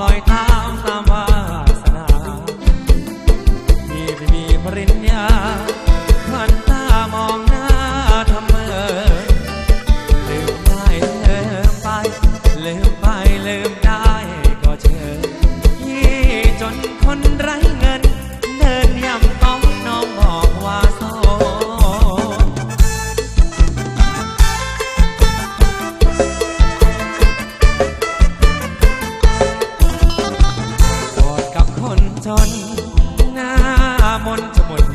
ลอยตามตามวาสนา มีไม่มีปริญญา มนต์จะหมด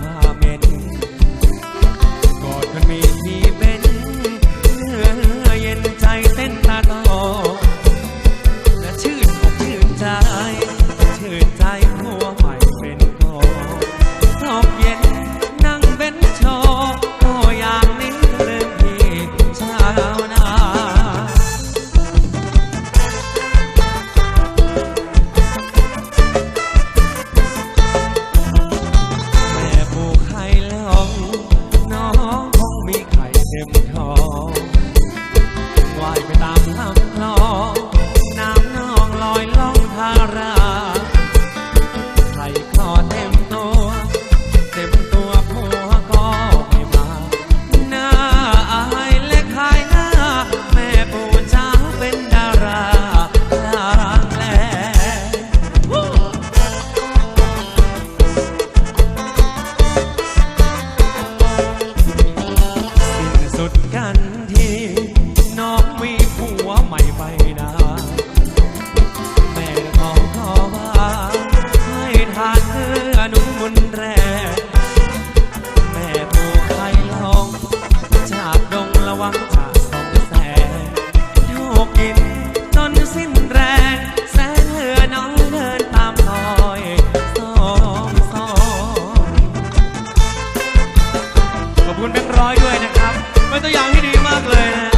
ดกันที น้องมีผัวใหม่ไปนาแม่ขอขอว่าให้ทานเนื้อนุ่มมุนแรงแม่ผูกไข่ลองจากดงระวังจากสองแสงโยกกินจนสิ้นแรงแสงเหลือน้อยเดินตามรอยสองสองขอบคุณแบงค์ร้อยด้วยนะครับ เป็นตัวอย่างที่ดีมากเลยนะ